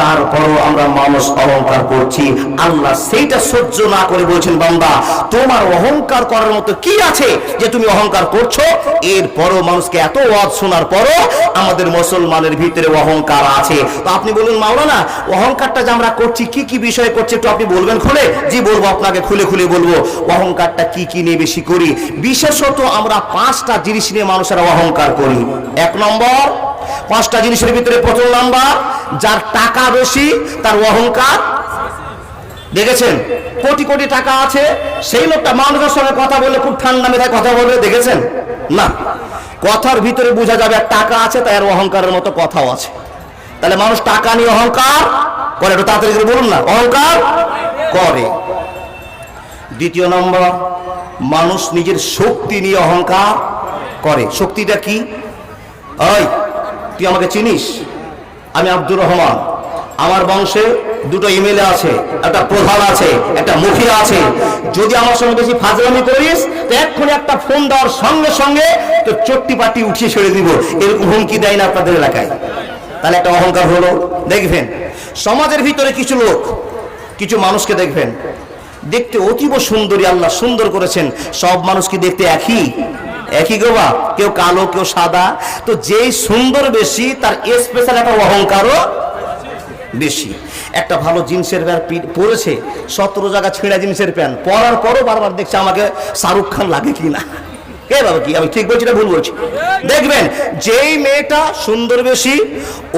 তারপরও আমরা মানুষ অহংকার করছি। আল্লাহ সেইটা সহ্য না করে বলছেন, বান্দা, তোমার অহংকার করার মতো কি আছে যে তুমি অহংকার করছ? এরপরও মানুষকে এত ওয়াজ শোনার পরও আমাদের মুসলমানের ভিতরে অহংকার আছে। তো আপনি বলুন, মাওলানা, অহংকারটা যে আমরা করছি, কি কি বিষয়ে করছি একটু আপনি বলবেন খুলে? জি, বলব আপনাকে, খুলে খুলে বলব। অহংকারটা কি কি নিয়ে বেশি করি? বিশেষত আমরা পাঁচটা জিনিস নিয়ে মানুষেরা অহংকার করি। এক নম্বর পাঁচটা জিনিসের ভিতরে প্রথম নাম্বার, যার টাকা বেশি, তার অহংকার। দেখেছেন? কোটি কোটি টাকা আছে, সেই লোকটা মানুষের সঙ্গে কথা বলে খুব ঠান্ডা মেধায় কথা বলবে, দেখেছেন? না। কথার ভিতরে বোঝা যাবে টাকা আছে, তাই আর অহংকারের মতো কথাও আছে। তাহলে মানুষ টাকা নিয়ে অহংকার করে, একটু তাড়াতাড়ি বলুন না। অহংকার করে। দ্বিতীয় নম্বর, মানুষ নিজের শক্তি নিয়ে অহংকার করে। শক্তিটা কি? তুই আমাকে চিনিস? আমি আব্দুর রহমান। আমার বংশে দুটো ইমেলে আছে, একটা প্রধান আছে, একটা মুখিয়া আছে। যদি আমার সঙ্গে বেশি ফাজলামি করিস, তো এক্ষুনি একটা ফোন দেওয়ার সঙ্গে সঙ্গে তো চট্টি পাটি উঠিয়ে ছেড়ে দিব। এরকম হুমকি দেয় না আপনাদের এলাকায়। তাহলে একটা অহংকার হলো। দেখবেন, সমাজের ভিতরে কিছু লোক, কিছু মানুষকে দেখবেন, দেখতে অতীব সুন্দরী, আল্লাহ সুন্দর করেছেন। সব মানুষ কি দেখতে একই? একই গোবা কেউ কালো, কেউ সাদা। তো যেই সুন্দর বেশি, তার স্পেশাল একটা অহংকারও বেশি। একটা ভালো জিন্সের প্যান্ট পরেছে, সতেরো জায়গা ছেঁড়া জিন্সের প্যান্ট। পরার পরও বারবার দেখছে আমাকে শাহরুখ খান লাগে কি না। কে বাবা কি? আমি ঠিক বলছি না ভুল বলছি? দেখবেন, যেই মেয়েটা সুন্দর বেশি,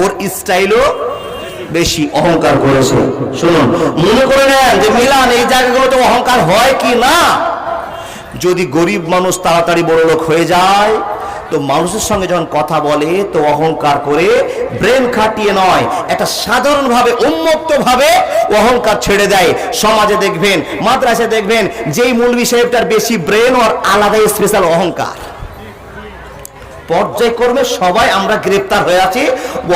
ওর স্টাইলও বেশি অহংকার করেছে। শুনুন, মনে করে নেন যে মিলান, এই জায়গাগুলোতে অহংকার হয় কি না? যদি গরিব মানুষ তাড়াতাড়ি বড় লোক হয়ে যায়, তো মানুষের সঙ্গে যখন কথা বলে, তো অহংকার করে ব্রেন খাটিয়ে নয় একটা সাধারণভাবে উন্মুক্ত ভাবে অহংকার ছেড়ে দেয়। সমাজে দেখবেন, মাদ্রাসে দেখবেন, যেই মূলবি সাহেবটার বেশি ব্রেন ওর আলাদা স্পেশাল অহংকার। পর্যায়ক্রমে সবাই আমরা গ্রেপ্তার হয়ে আছি,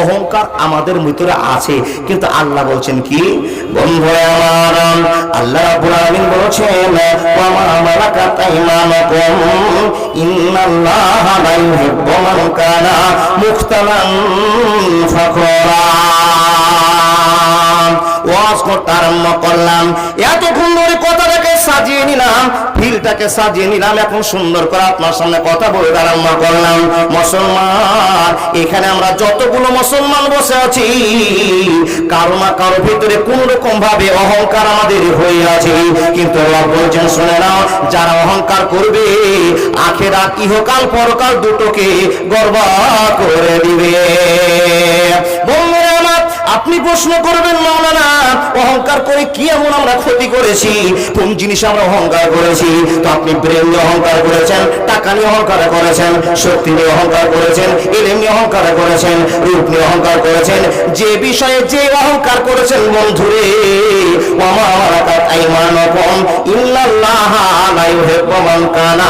অহংকার আমাদের ভিতরে আছে। কিন্তু আল্লাহ বলছেন কি? বন্ধু আল্লাহ রাব্বুল আলামিন বলেছেন, ওয়া মা মালাকাত আইমানুকুম ইন্নাল্লাহা লা ইউহিব্বু মান কানা মুখতালান ফাখরা. ওয়াজ করতে আরম্ভ করলাম। এতক্ষণ ধরে কথাটাকে সাজিয়ে নিলাম, ফিলটাকে সাজিয়ে নিলাম, এখন সুন্দর করে আপনার সামনে কথা বলতে আরম্ভ করলাম। মুসলমান, এখানে আমরা যতগুলো মুসলমান বসে আছি, কারও না কারও ভিতরে কোন রকম ভাবে অহংকার আমাদের হয়ে আছে। কিন্তু বলছেন, শুনে নাও যারা অহংকার করবে আখেরা ইহকাল পরকাল দুটোকে গর্ব করে দিবে। আপনি প্রশ্ন করবেন, মাওলানা, অহংকার করে কি এমন আমরা ক্ষতি করেছি? কোন জিনিস আমরা অহংকার করেছি? তো আপনি ব্রেন নিয়ে অহংকার করেছেন, টাকা নিয়ে অহংকার করেছেন, শক্তি নিয়ে অহংকার করেছেন, এলেম নিয়ে অহংকার করেছেন, রূপ নিয়ে অহংকার করেছেন, যে বিষয়ে যে অহংকার করেছেন, বন্ধুরে কানা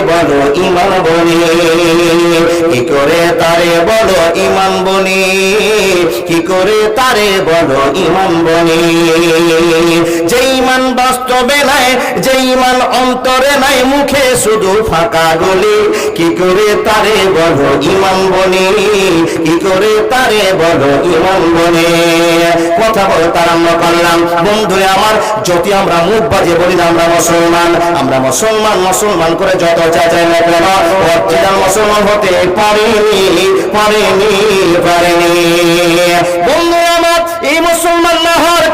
বলো ইমান বনি? কি করে তারে বলো ইমান বনি? কি করে তারে বলো ইমান বনি? যে ইমান বাস্তবে নাই যে ইমান অন্তরে নাই, মুখে শুধু ফাঁকা গলি। কি করে তারে বলো ইমান বলি কি করে তারে বলো ইমান বলি কথা বলতে আরম্ভ করলাম বন্ধুরে আমার, যদি আমরা মুখ বাজে বলি না আমরা মুসলমান আমরা মুসলমান মুসলমান করে যত চাচাই না। কেন অরিজিনাল মুসলমান হতে পারিনি পারিনি পারিনি। বন্ধু আমার, এই মুসলমান না হওয়ার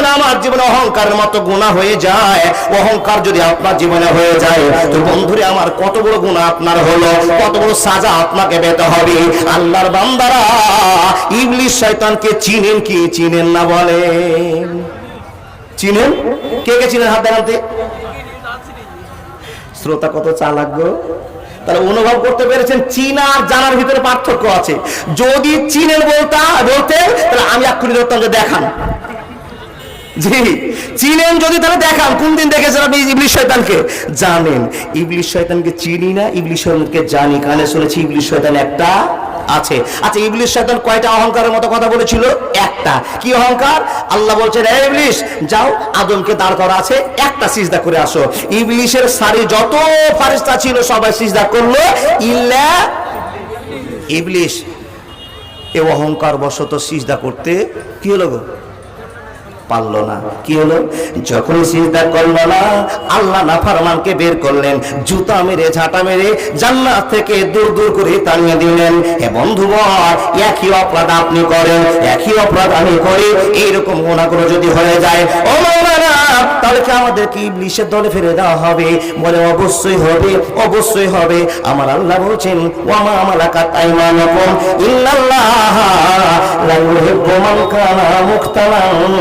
জীবনে আমার জীবনে অহংকারের মতো গুণা হয়ে যায়, অহংকার যদি আপনার জীবনে হয়ে যায়, তো বন্ধুরে, আমার কত বড় গুণা আপনার হলো, কত বড় সাজা আপনাকে পেতে হবে। আল্লাহর বান্দারা ইবলিশ শয়তানকে চিনেন কি চিনেন না বলেন চিনেন? কে কে চিনেন হাত দেখাতে শ্রোতা কত চালাক গো। তাহলে অনুভব করতে পেরেছেন, চীন আর জানার ভিতরে পার্থক্য আছে। যদি চীনের বলতা, বলতে, তাহলে আমি এক্ষুনি ধরতাম যে দেখান। জি। চিনেন যদি, তাহলে দেখান কোন দিন দেখেছেন আপনি ইবলিশ শয়তানকে? জানেন। ইবলিশ শয়তানকে চিনি না, ইবলিশ শয়তানকে জানি। কানে শুনেছি ইবলিশ শয়তান একটা আছে। আচ্ছা ইবলিশ শয়তান কয়টা অহংকারের মতো কথা বলেছিল? একটা। কি অহংকার? আল্লাহ বলছেন এই ইবলিশ, যাও, আদমকে দাঁড় করা আছে, একটা সিজদা করে আসো। ইবলিশের সারি যত ফারিস্তা ছিল, সবাই সিজদা করল, ইল্লা ইবলিশ। এ অহংকার বশত সিজদা করতে কি হলো গো? পারল না। কি হলো? যখন সিজদা করল না, আল্লাহ নাফারমানকে বের করলেন, জুতা মেরে, ঝাঁটা মেরে জান্নাত থেকে দূর দূর করে তাড়িয়ে দিলেন। হে বন্ধুবর একই অপরাধ আপনি করেন, একই অপরাধ আমি করি, এইরকম গুণাগুলো যদি হয়ে যায়, ও মৌলানা, তাহলে কি আমাদের কি ইবলিশের দলে ফিরে দেওয়া হবে? বলে, অবশ্যই হবে অবশ্যই হবে। আমার আল্লাহ বলছেন, ওয়ামা আমালাকাত আইমানুকুম ইন্নাল্লাহ লা ইউহিব্বু মান কানা মুখতালান